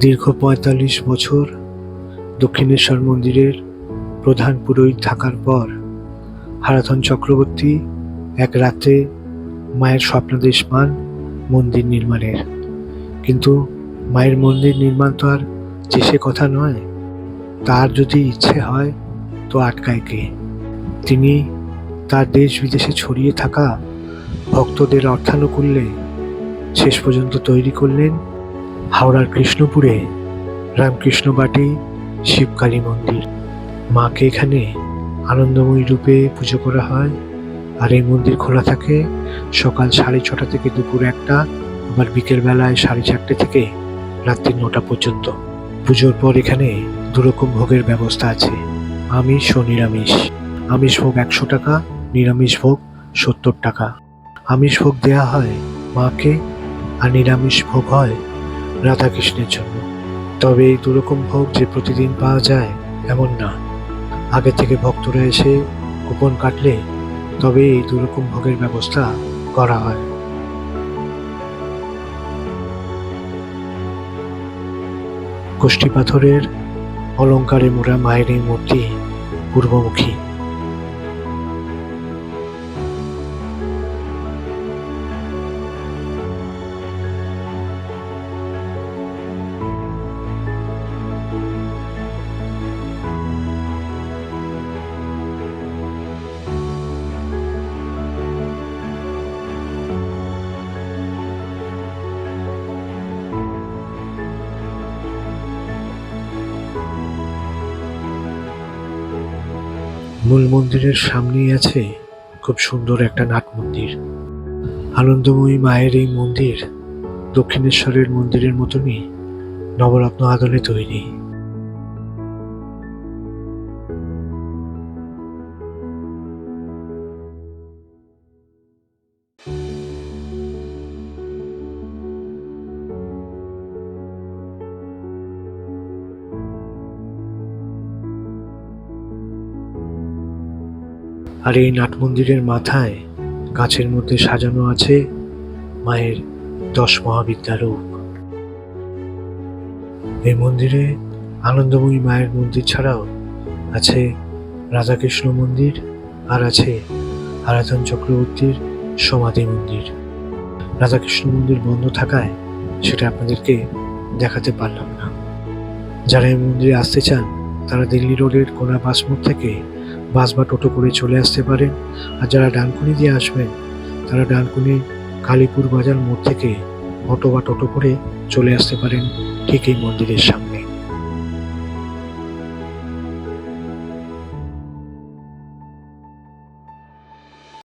দীর্ঘ পঁয়তাল্লিশ বছর দক্ষিণেশ্বর মন্দিরের প্রধান পুরোহিত থাকার পর হারাধন চক্রবর্তী এক রাতে মায়ের স্বপ্নাদেশ পান মন্দির নির্মাণের। কিন্তু মায়ের মন্দির নির্মাণ তো আর চেষে কথা নয়, তার যদি ইচ্ছে হয় তো আটকায় কে? তিনি তার দেশ বিদেশে ছড়িয়ে থাকা ভক্তদের অর্থানুকূল্যে শেষ পর্যন্ত তৈরি করলেন হাওড়ার কৃষ্ণপুরে রামকৃষ্ণ বাটি শিবকালী মন্দির। মাকে এখানে আনন্দময়ী রূপে পুজো করা হয়। আর এই মন্দির খোলা থাকে সকাল সাড়ে ছটা থেকে দুপুর একটা, আবার বিকেল বেলায় সাড়ে চারটে থেকে রাত্রি নটা পর্যন্ত। পুজোর পর এখানে দুরকম ভোগের ব্যবস্থা আছে। আমিষ ও নিরামিষ। আমিষ ভোগ একশো টাকা, নিরামিষ ভোগ সত্তর টাকা। আমিষ ভোগ দেয়া হয় মাকে, আর নিরামিষ ভোগ হয় রাধাকৃষ্ণের জন্য। তবে এই দুরকম ভোগ যে প্রতিদিন পাওয়া যায়, এমন না। আগে থেকে ভক্তরা এসে কুপন কাটলে তবে এই দুরকম ভোগের ব্যবস্থা করা হয়। কোষ্ঠী পাথরের অলঙ্কারে মোড়া মায়ের এই মূর্তি পূর্বমুখী। মূল মন্দিরের সামনেই আছে খুব সুন্দর একটা নাট মন্দির। আনন্দময়ী মায়ের এই মন্দির দক্ষিণেশ্বরের মন্দিরের মতনই নবরত্ন আদলে তৈরি। আর এই নাট মন্দিরের মাথায় গাছের মধ্যে সাজানো আছে মায়ের দশ মহাবিদ্যার রূপ। এই মন্দিরে আনন্দময়ী মায়ের মন্দির ছাড়াও আছে রাধাকৃষ্ণ মন্দির আর আছে আরাধন চক্রবর্তীর সমাধি মন্দির। রাধাকৃষ্ণ মন্দির বন্ধ থাকায় সেটা আপনাদেরকে দেখাতে পারলাম না। যারা এই মন্দিরে আসতে চান, তারা দিল্লি রোডের কোনা বাস মোড় থেকে বাস বা টোটো করে চলে আসতে পারেন আর যারা ডানকুনি দিয়ে আসবেন তারা ডানকুনি কালীপুর বাজার মোড় থেকে অটো বা টোটো করে চলে আসতে পারেন ঠিক এই মন্দিরের সামনে।